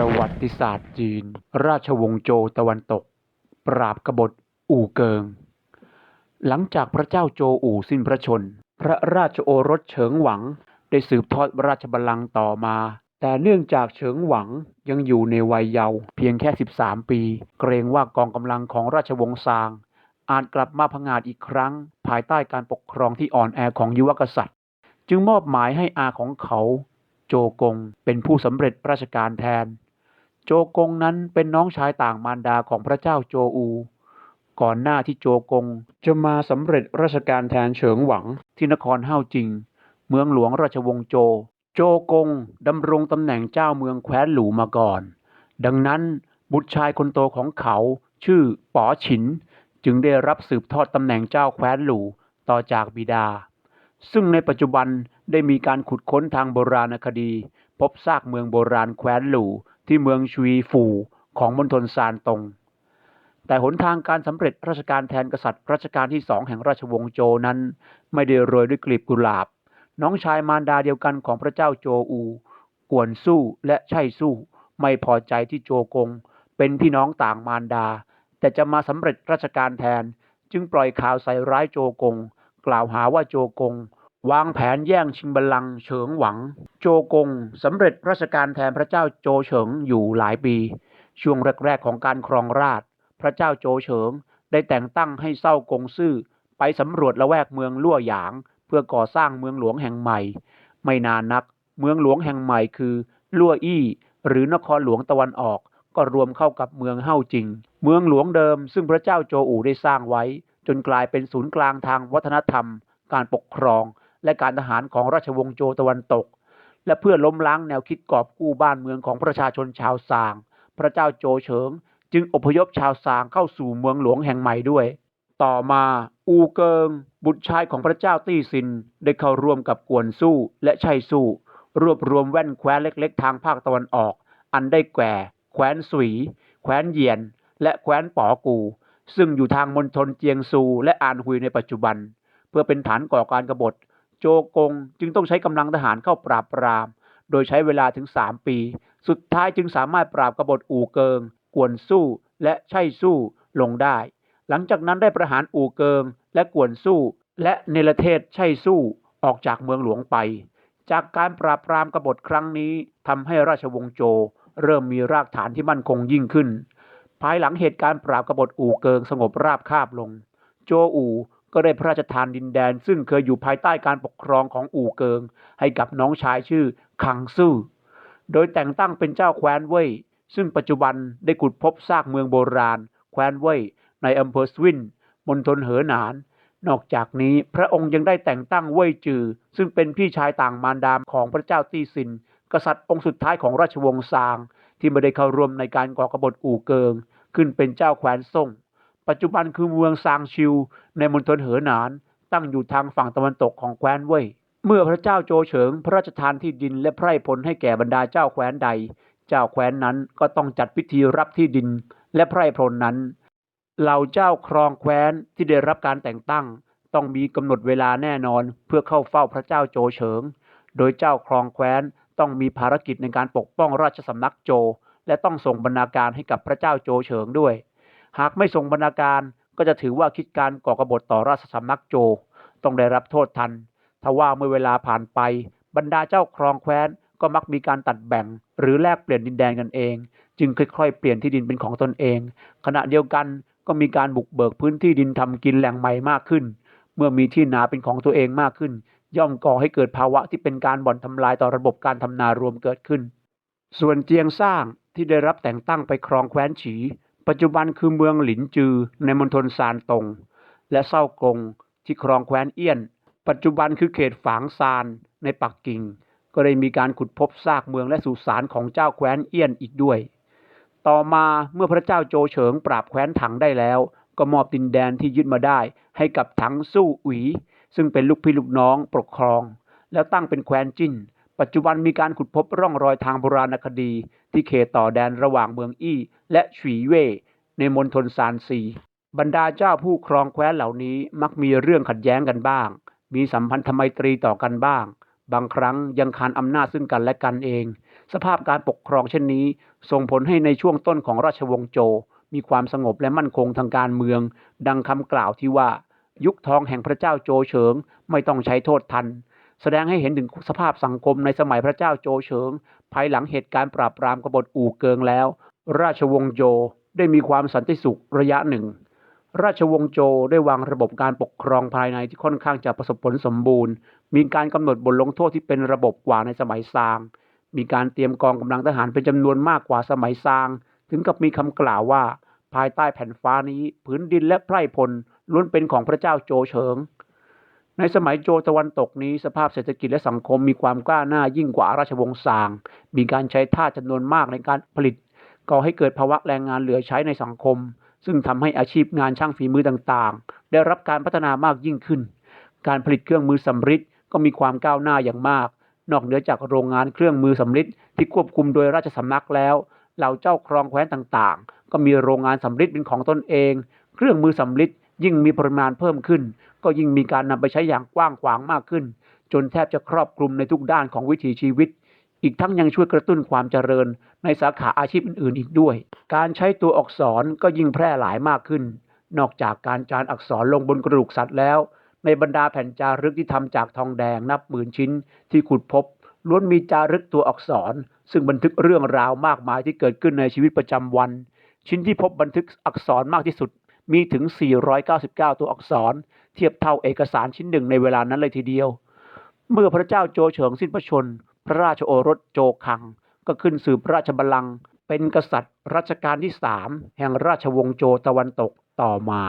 ประวัติศาสตร์จีน ราชวงศ์โจวตะวันตก ปราบกบฏอู่เกิง หลังจากพระเจ้าโจอู่สิ้นพระชนม์พระราชโอรสเฉิงหวังได้สืบทอดราชบัลลังก์ต่อมา แต่เนื่องจากเฉิงหวังยังอยู่ในวัยเยาว์เพียงแค่ 13 ปี เกรงว่ากองกำลังของราชวงศ์ซาง อาจกลับมาผงาดอีกครั้ง ภายใต้การปกครองที่อ่อนแอของยุวกษัตริย์ จึงมอบหมายให้อาของเขา โจกงเป็นผู้สำเร็จราชการแทน โจกงนั้นเป็นน้องชายต่างมารดาของพระเจ้าโจอู ก่อนหน้าที่โจกงจะมาสำเร็จราชการแทนเฉิงหวังที่นครเฮ่าจิง เมืองหลวงราชวงศ์โจ โจกงดำรงตำแหน่งเจ้าเมืองแคว้นหลูมาก่อน ดังนั้นบุตรชายคนโตของเขาชื่อป๋อฉิน จึงได้รับสืบทอดตำแหน่งเจ้าแคว้นหลูต่อจากบิดา ซึ่งในปัจจุบันได้มีการขุดค้นทางโบราณคดี พบซากเมืองโบราณแคว้นหลู่ ที่เมืองชุยฟูของมณฑลซานตง แต่หนทางการสำเร็จราชการแทนกษัตริย์รัชกาลที่สองแห่งราชวงศ์โจนั้น ไม่ได้โรยด้วยกลีบกุหลาบ น้องชายมารดาเดียวกันของพระเจ้าโจอู กวนสู้และไช่สู้ ไม่พอใจที่โจกง เป็นพี่น้องต่างมารดา แต่จะมาสำเร็จราชการแทน จึงปล่อยข่าวใส่ร้ายโจกง กล่าวหาว่าโจกง วางแผนแย่งชิงบัลลังก์เฉิงหวัง โจกงสำเร็จราชการแทนพระเจ้าโจเฉิงอยู่หลายปี ช่วงแรก ๆ ของการครองราช พระเจ้าโจเฉิงได้แต่งตั้งให้เศ้ากงซื่อไปสำรวจละแวกเมืองลั่วหยาง เพื่อก่อสร้างเมืองหลวงแห่งใหม่ ไม่นานนัก เมืองหลวงแห่งใหม่คือลั่วอี้ หรือนครหลวงตะวันออก ก็รวมเข้ากับเมืองเฮ่าจิง เมืองหลวงเดิม ซึ่งพระเจ้าโจอู่ได้สร้างไว้ จนกลายเป็นศูนย์กลางทางวัฒนธรรม การปกครอง และการทหารของราชวงศ์โจตะวันตก และเพื่อล้มล้างแนวคิดกอบกู้บ้านเมืองของประชาชนชาวซาง พระเจ้าโจเฉิง จึงอพยพชาวซางเข้าสู่เมืองหลวงแห่งใหม่ด้วย ต่อมาอูเกิง บุตรชายของพระเจ้าตี้ซิน ได้เข้าร่วมกับกวนสู้และไช่สู้ รวบรวมแว่นแคว้นเล็ก ๆ ทางภาคตะวันออก อันได้แก่ แคว้นสุย แคว้นเยียน และแคว้นป๋อกู ซึ่งอยู่ทางมณฑลเจียงซูและอานฮุยในปัจจุบัน เพื่อเป็นฐานก่อการกบฏ โจกงจึงต้องใช้กำลังทหารเข้าปราบปราม โดยใช้เวลาถึง 3 ปี สุดท้ายจึงสามารถปราบกบฏอู่เกิง กวนสู้และไช่สู้ลงได้ หลังจากนั้นได้ประหารอู่เกิง และกวนสู้ และเนรเทศไช่สู้ออกจากเมืองหลวงไป จากการปราบปรามกบฏครั้งนี้ทำให้ราชวงศ์โจ เริ่มมีรากฐานที่มั่นคงยิ่งขึ้น ภายหลังเหตุการณ์ปราบกบฏอู่เกิงสงบราบคาบลง โจอู่ ก็ได้พระราชทานดินแดน ซึ่งเคยอยู่ภายใต้การปกครองของอู่เกิง ให้กับน้องชายชื่อคังซื่อโดยแต่งตั้งเป็นเจ้าแคว้นเว่ยซึ่งปัจจุบันได้ขุดพบซากเมืองโบราณ แคว้นเว่ยในอำเภอสวินมณฑลเหอหนาน นอกจากนี้พระองค์ยังได้แต่งตั้งเว่ยจือ ซึ่งเป็นพี่ชายต่างมารดาของพระเจ้าตี้ซิน กษัตริย์องค์สุดท้ายของราชวงศ์ซาง ที่ไม่ได้เข้าร่วมในการก่อกบฏอู่เกิง ขึ้นเป็นเจ้าแคว้นซ่ง ปัจจุบันคือเมืองซางชิว ในมณฑลเหอหนาน ตั้งอยู่ทางฝั่งตะวันตกของแคว้นเว่ย เมื่อพระเจ้าโจเฉิง พระราชทานที่ดินและไพร่พลให้แก่บรรดาเจ้าแคว้นใด เจ้าแคว้นนั้นก็ต้องจัดพิธีรับที่ดินและไพร่พลนั้น เหล่าเจ้าครองแคว้นที่ได้รับการแต่งตั้ง ต้องมีกำหนดเวลาแน่นอนเพื่อเข้าเฝ้าพระเจ้าโจเฉิง โดยเจ้าครองแคว้นต้องมีภารกิจในการปกป้องราชสำนักโจ และต้องส่งบรรณาการให้กับพระเจ้าโจเฉิงด้วย หากไม่ส่งบรรณาการก็จะถือว่าคิดการก่อกบฏต่อราชสำนักโจ ต้องได้รับโทษทันทว่าเมื่อเวลาผ่านไป บรรดาเจ้าครองแคว้นก็มักมีการตัดแบ่ง หรือแลกเปลี่ยนดินแดนกันเอง จึงค่อยๆ เปลี่ยนที่ดินเป็นของตนเอง ขณะเดียวกันก็มีการบุกเบิกพื้นที่ดินทำกินแหล่งใหม่มากขึ้น เมื่อมีที่นาเป็นของตัวเองมากขึ้น ย่อมก่อให้เกิดภาวะที่เป็นการบ่อนทำลายต่อระบบการทำนารวมเกิดขึ้น ส่วนเจียงซ่างที่ได้รับแต่งตั้งไปครองแคว้นฉี ปัจจุบันคือเมืองหลินจือในมณฑลซานตง และเศร้ากงที่ครองแคว้นเอี้ยน ปัจจุบันคือเขตฝางซานในปักกิ่ง ก็ได้มีการขุดพบซากเมืองและสุสานของเจ้าแคว้นเอี้ยนอีกด้วย ต่อมาเมื่อพระเจ้าโจเฉิงปราบแคว้นถังได้แล้ว ก็มอบดินแดนที่ยึดมาได้ ให้กับถังสู้อุ๋ยซึ่งเป็นลูกพี่ลูกน้องปกครอง แล้วตั้งเป็นแคว้นจิ้น ปัจจุบันมีการขุดพบร่องรอยทางโบราณคดี ที่เขตต่อแดนระหว่างเมืองอี้ และฉีเว่ยในมณฑลซานซี บรรดาเจ้าผู้ครองแคว้นเหล่านี้มักมีเรื่องขัดแย้งกันบ้าง มีสัมพันธไมตรีต่อกันบ้าง บางครั้งยังคานอำนาจซึ่งกันและกันเอง สภาพการปกครองเช่นนี้ ส่งผลให้ในช่วงต้นของราชวงศ์โจ มีความสงบและมั่นคงทางการเมือง ดังคำกล่าวที่ว่า ยุคทองแห่งพระเจ้าโจเฉิงไม่ต้องใช้โทษทัน แสดงให้เห็นถึงสภาพสังคมในสมัยพระเจ้าโจเฉิง ภายหลังเหตุการณ์ปราบปรามกบฏอู่เกิงแล้ว ราชวงศ์โจได้มีความสันติสุขระยะหนึ่ง ราชวงศ์โจได้วางระบบการปกครองภายในที่ค่อนข้างจะประสบผลสมบูรณ์ มีการกำหนดบทลงโทษที่เป็นระบบกว่าในสมัยซาง มีการเตรียมกองกำลังทหารเป็นจำนวนมากกว่าสมัยซาง ถึงกับมีคำกล่าวว่า ภายใต้แผ่นฟ้านี้ ผืนดินและไพร่พลล้วนเป็นของพระเจ้าโจเฉิง ในสมัยโจตะวันตกนี้สภาพเศรษฐกิจและสังคมมีความกล้าหน้ายิ่งกว่าราชวงศ์ซาง มีการใช้ท่าสจำนวนมากในการผลิต ก่อให้เกิดภาวะแรงงานเหลือใช้ในสังคม ซึ่งทำให้อาชีพงานช่างฝีมือต่างๆ ได้รับการพัฒนามากยิ่งขึ้น การผลิตเครื่องมือสำริดก็มีความก้าวหน้าอย่างมาก นอกเหนือจากโรงงานเครื่องมือสำริดที่ควบคุมโดยราชสำนักแล้วเหล่าเจ้าครองแคว้นต่างๆ ก็มีโรงงานสำริดเป็นของตนเอง เครื่องมือสำริด ยิ่งมีปริมาณเพิ่มขึ้น ก็ยิ่งมีการนำไปใช้อย่างกว้างขวางมากขึ้น จนแทบจะครอบคลุมในทุกด้านของวิถีชีวิต อีกทั้งยังช่วยกระตุ้นความเจริญ ในสาขาอาชีพอื่นๆ อีกด้วย การใช้ตัวอักษรก็ยิ่งแพร่หลายมากขึ้น นอกจากการจานอักษรลงบนกระดูกสัตว์แล้ว ในบรรดาแผ่นจารึกที่ทำจากทองแดงนับหมื่นชิ้น ที่ขุดพบล้วนมีจารึกตัวอักษร ซึ่งบันทึกเรื่องราวมากมายที่เกิดขึ้นในชีวิตประจำวัน ชิ้นที่พบบันทึกอักษรมากที่สุด มีถึง 499 ตัวอักษร เทียบเท่าเอกสารชิ้นหนึ่งในเวลานั้นเลยทีเดียว เมื่อพระเจ้าโจเฉิงสิ้นพระชนม์พระราชโอรสโจคัง ก็ขึ้นสืบราชบัลลังก์เป็นกษัตริย์รัชกาลที่สามแห่งราชวงศ์โจตะวันตกต่อมา